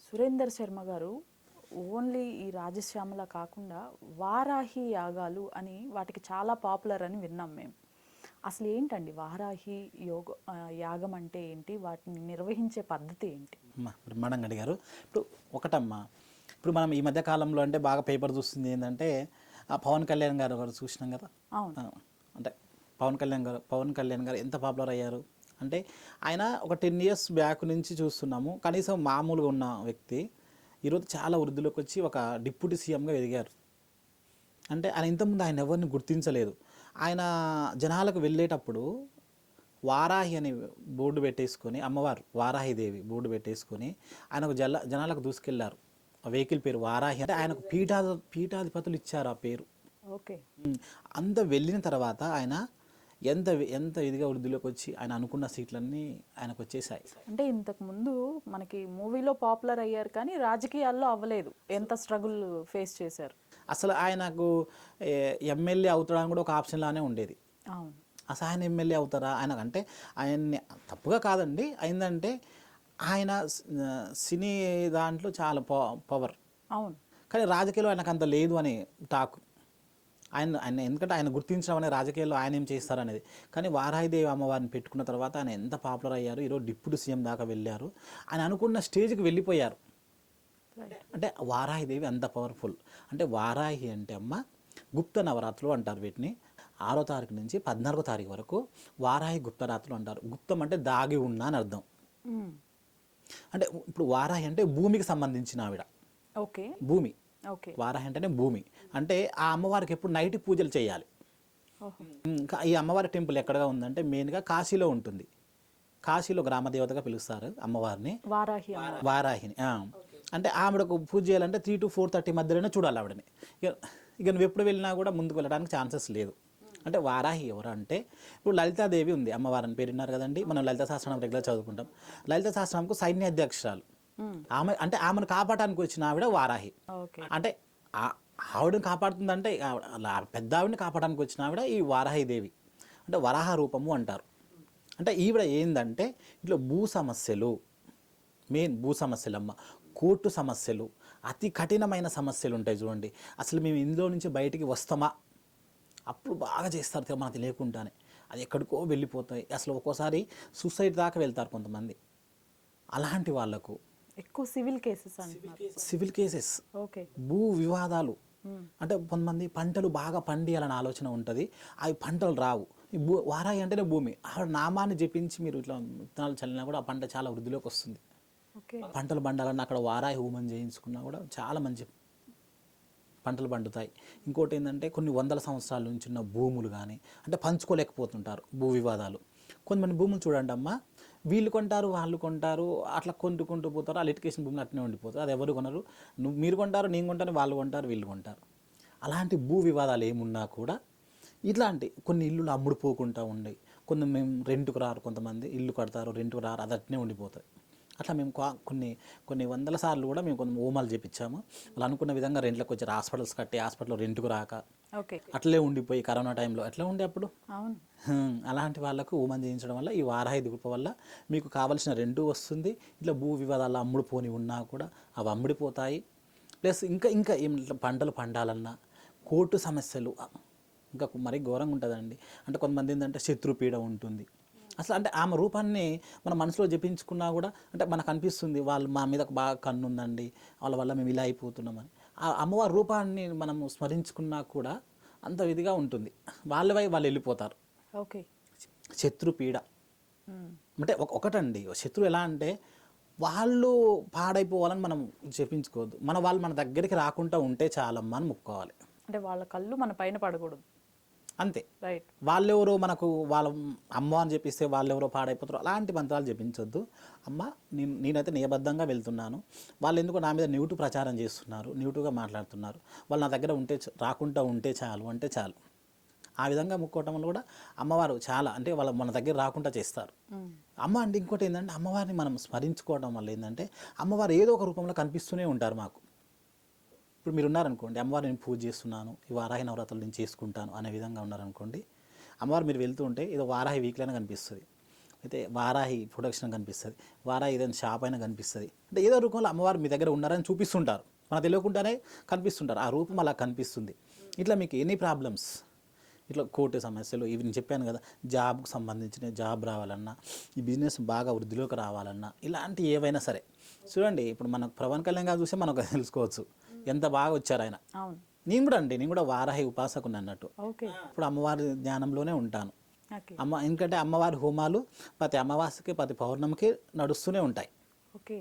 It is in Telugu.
సురేందర్ శర్మ గారు ఓన్లీ ఈ రాజశ్యామల కాకుండా వారాహి యాగాలు అని వాటికి చాలా పాపులర్ అని విన్నాం మేము అసలు ఏంటండి వారాహి యోగ యాగం అంటే ఏంటి? వాటిని నిర్వహించే పద్ధతి ఏంటి? అమ్మా బ్రహ్మాండంగా అడిగారు. ఇప్పుడు ఒకటమ్మా ఇప్పుడు మనం ఈ మధ్య కాలంలో అంటే బాగా పేపర్ చూస్తుంది ఏంటంటే ఆ పవన్ కళ్యాణ్ గారు ఒకరు చూసినాం కదా? అవును. అంటే పవన్ కళ్యాణ్ గారు పవన్ కళ్యాణ్ గారు ఎంత పాపులర్ అయ్యారు? అంటే ఆయన ఒక టెన్ ఇయర్స్ బ్యాక్ నుంచి చూస్తున్నాము. కనీసం మామూలుగా ఉన్న వ్యక్తి ఈరోజు చాలా వృద్ధిలోకి వచ్చి ఒక డిప్యూటీ సీఎంగా ఎదిగారు. అంటే ఆయన ఇంతకుముందు ఆయన ఎవరిని గుర్తించలేదు. ఆయన జనాలకు వెళ్ళేటప్పుడు వారాహి అని బోర్డు పెట్టేసుకొని అమ్మవారు వారాహిదేవి బోర్డు పెట్టేసుకొని ఆయనకు జల జనాలకు దూసుకెళ్ళారు. ఆ వెహికల్ పేరు వారాహి అంటే ఆయనకు పీఠా పీఠాధిపతులు ఇచ్చారు ఆ పేరు. ఓకే. అంత వెళ్ళిన తర్వాత ఆయన ఎంత ఎంత ఇదిగా వృద్ధిలోకి వచ్చి ఆయన అనుకున్న సీట్లన్నీ ఆయనకు వచ్చేసాయి అంటే ఇంతకు ముందు మనకి మూవీలో పాపులర్ అయ్యారు కానీ రాజకీయాల్లో అవ్వలేదు. ఎంత స్ట్రగుల్ ఫేస్ చేశారు? అసలు ఆయనకు ఎమ్మెల్యే అవుతాడని కూడా ఒక ఆప్షన్ లానే ఉండేది. అవును. అసలు ఆయన ఎమ్మెల్యే అవుతారా? ఆయన అంటే ఆయన్ని తప్పుగా కాదండి. అయిందంటే ఆయన సినీ దాంట్లో చాలా పవర్. అవును. కానీ రాజకీయాల్లో ఆయనకు అంత లేదు అని టాక్. ఆయన ఆయన ఎందుకంటే ఆయన గుర్తించడం అనే రాజకీయాల్లో ఆయన ఏం చేస్తారనేది. కానీ వారాహిదేవి అమ్మవారిని పెట్టుకున్న తర్వాత ఆయన ఎంత పాపులర్ అయ్యారు ఈరోజు డిప్యూటీ సీఎం దాకా వెళ్ళారు. ఆయన అనుకున్న స్టేజ్కి వెళ్ళిపోయారు. అంటే వారాహిదేవి అంత పవర్ఫుల్. అంటే వారాహి అంటే అమ్మ గుప్త నవరాత్రులు అంటారు వీటిని. ఆరో తారీఖు నుంచి పద్నాలుగో తారీఖు వరకు వారాహి గుప్తరాత్రులు అంటారు. గుప్తం అంటే దాగి ఉన్న అని అర్థం. అంటే ఇప్పుడు వారాహి అంటే భూమికి సంబంధించిన ఆవిడ. ఓకే. భూమి. వారాహి అంటేనే భూమి. అంటే ఆ అమ్మవారికి ఎప్పుడు నైట్ పూజలు చేయాలి. ఇంకా ఈ అమ్మవారి టెంపుల్ ఎక్కడగా ఉందంటే మెయిన్గా కాశీలో ఉంటుంది. కాశీలో గ్రామ దేవతగా పిలుస్తారు అమ్మవారిని. వారాహి. వారాహిని. అంటే ఆవిడకు పూజ చేయాలంటే త్రీ టు ఫోర్ థర్టీ మధ్యలోనే చూడాలి ఆవిడని. ఇక ఇక నువ్వు ఎప్పుడు వెళ్ళినా కూడా ముందుకు వెళ్ళడానికి ఛాన్సెస్ లేదు. అంటే వారాహి ఎవరు అంటే ఇప్పుడు లలితాదేవి ఉంది. అమ్మవారిని పేరు విన్నారు కదండి. మనం లలిత శాస్త్రం రెగ్యులర్ చదువుకుంటాం. లలిత శాస్త్రంకు సైన్యాధ్యక్షురాలు. ఆమె అంటే ఆమెను కాపాడడానికి వచ్చిన ఆవిడ వారాహి. అంటే ఆ- ఆవిడని కాపాడుతుందంటే పెద్ద ఆవిడని కాపాడడానికి వచ్చిన ఆవిడ ఈ వారాహిదేవి అంటే వరాహ రూపము అంటారు. అంటే ఈవిడ ఏందంటే ఇట్లా భూ సమస్యలు మెయిన్ భూ సమస్యలమ్మ కోర్టు సమస్యలు అతి కఠినమైన సమస్యలు ఉంటాయి చూడండి. అసలు మేము ఇందులో నుంచి బయటికి వస్తామా? అప్పుడు బాగా చేస్తారు మనకు తెలియకుండానే అది ఎక్కడికో వెళ్ళిపోతాయి. అసలు ఒక్కోసారి సూసైడ్ దాకా వెళ్తారు కొంతమంది. అలాంటి వాళ్ళకు ఎక్కువ civil cases civil cases. Okay. భూ వివాదాలు. అంటే కొంతమంది పంటలు బాగా పండియాలని ఆలోచన ఉంటుంది. అవి పంటలు రావు. ఈ భూ వారాయి అంటేనే భూమి. ఆవిడ నామాన్ని జపించి మీరు ఇట్లా విత్తనాలు చల్లినా కూడా ఆ పంట చాలా వృద్ధిలోకి వస్తుంది. పంటలు పండాలన్నా అక్కడ వారాయి హోమం చేయించుకున్నా కూడా చాలా మంచి పంటలు పండుతాయి. ఇంకోటి ఏంటంటే కొన్ని వందల సంవత్సరాల నుంచి ఉన్న భూములు కానీ అంటే పంచుకోలేకపోతుంటారు భూ వివాదాలు. కొంతమంది భూములు చూడండి అమ్మా వీళ్ళు కొంటారు వాళ్ళు కొంటారు అట్లా కొంటూ పోతారు ఆ లిటికేషన్ భూమిని అట్నే ఉండిపోతారు అది ఎవరు కొనరు. నువ్వు మీరు కొంటారు నేను కొంటాను వాళ్ళు కొంటారు వీళ్ళు కొంటారు. అలాంటి భూ వివాదాలు ఏమున్నా కూడా ఇట్లాంటి కొన్ని ఇల్లులు అమ్ముడుపోకుండా ఉండయి కొన్ని మేము రెంట్కు రారు కొంతమంది ఇల్లు కడతారు రెంట్కు రారు అది అట్నే ఉండిపోతాయి. అట్లా మేము కొన్ని కొన్ని వందల సార్లు కూడా మేము కొన్ని హోమాలు చేపించాము. వాళ్ళు అనుకున్న విధంగా రెంట్లకు వచ్చారు హాస్పిటల్స్ కట్టి హాస్పిటల్లో రెంట్కు రాక ఓకే. అట్లే ఉండిపోయి కరోనా టైంలో. ఎట్లా ఉండే అప్పుడు? అలాంటి వాళ్ళకు హోమం చేయించడం వల్ల ఈ వారాహి దిగుప వల్ల మీకు కావలసిన రెంటు వస్తుంది. ఇట్లా భూ వివాదాలు అమ్ముడుపోని ఉన్నా కూడా అవి అమ్ముడిపోతాయి. ప్లస్ ఇంకా ఇంకా ఏం పంటలు పండాలన్నా కోర్టు సమస్యలు ఇంకా మరీ ఘోరంగా ఉంటుందండి. అంటే కొంతమంది ఏంటంటే శత్రుపీడ ఉంటుంది. అసలు అంటే ఆమె రూపాన్ని మన మనసులో జపించుకున్నా కూడా అంటే మనకు అనిపిస్తుంది వాళ్ళు మా మీద బాగా కన్ను ఉందండి వాళ్ళ వల్ల మేము ఇలా అయిపోతున్నామని. ఆ అమ్మవారి రూపాన్ని మనం స్మరించుకున్నా కూడా అంత విధిగా ఉంటుంది. వాళ్ళ వై వాళ్ళు వెళ్ళిపోతారు. ఓకే. శత్రుపీడ ఉమ్. అంటే ఒక ఒకటండి శత్రువు ఎలా అంటే వాళ్ళు పాడైపోవాలని మనం చెప్పించుకోవద్దు మన వాళ్ళు మన దగ్గరికి రాకుండా ఉంటే చాలమ్మా అని ముక్కోవాలి. అంటే వాళ్ళ కళ్ళు మన పైన పడకూడదు. అంతే. రైట్ వాళ్ళెవరో మనకు వాళ్ళ అమ్మ అని చెప్పిస్తే వాళ్ళెవరో పాడైపోతారు అలాంటి మంత్రాలు చెప్పించొద్దు అమ్మ నేను నేనైతే నియబద్ధంగా వెళ్తున్నాను. వాళ్ళు ఎందుకో నా మీద నెగిటివ్ ప్రచారం చేస్తున్నారు నెగిటివ్గా మాట్లాడుతున్నారు. వాళ్ళు నా దగ్గర ఉంటే రాకుండా ఉంటే చాలు అంటే చాలు. ఆ విధంగా ముక్కోవటం వల్ల కూడా అమ్మవారు చాలా అంటే వాళ్ళ మన దగ్గర రాకుండా చేస్తారు. అమ్మ అంటే ఇంకోటి ఏంటంటే అమ్మవారిని మనం స్మరించుకోవడం వల్ల ఏంటంటే అమ్మవారు ఏదో ఒక రూపంలో కనిపిస్తూనే ఉంటారు మాకు. ఇప్పుడు మీరు ఉన్నారనుకోండి అమ్మవారిని నేను పూజ చేస్తున్నాను ఈ వారాహి నవరాత్రులు నేను చేసుకుంటాను అనే విధంగా ఉన్నారనుకోండి అమ్మవారు మీరు వెళ్తూ ఉంటే ఏదో వారాహి వీక్లైనా కనిపిస్తుంది. అయితే వారాహి ప్రొడక్షన్ కనిపిస్తుంది వారాహి ఏదైనా షాప్ అయినా కనిపిస్తుంది. అంటే ఏదో రూపంలో అమ్మవారు మీ దగ్గర ఉన్నారని చూపిస్తుంటారు. మనకు తెలియకుండానే కనిపిస్తుంటారు. ఆ రూపం అలా కనిపిస్తుంది. ఇట్లా మీకు ఎన్ని ప్రాబ్లమ్స్ ఇట్లా కోర్టు సమస్యలు ఇవి నేను చెప్పాను కదా జాబ్కు సంబంధించిన జాబ్ రావాలన్నా ఈ బిజినెస్ బాగా వృద్ధిలోకి రావాలన్నా ఇలాంటి ఏవైనా సరే. చూడండి ఇప్పుడు మనకు పవన్ కళ్యాణ్ గారు చూస్తే మనకు తెలుసుకోవచ్చు. ఎంత బాగా వచ్చారు ఆయన. నేను కూడా అండి నేను కూడా వారాహి ఉపాసకుని అన్నట్టు. ఓకే. ఇప్పుడు అమ్మవారి ధ్యానంలోనే ఉంటాను. అమ్మ ఎందుకంటే అమ్మవారి హోమాలు ప్రతి అమావాస్యకి ప్రతి పౌర్ణమికి నడుస్తూనే ఉంటాయి. ఓకే.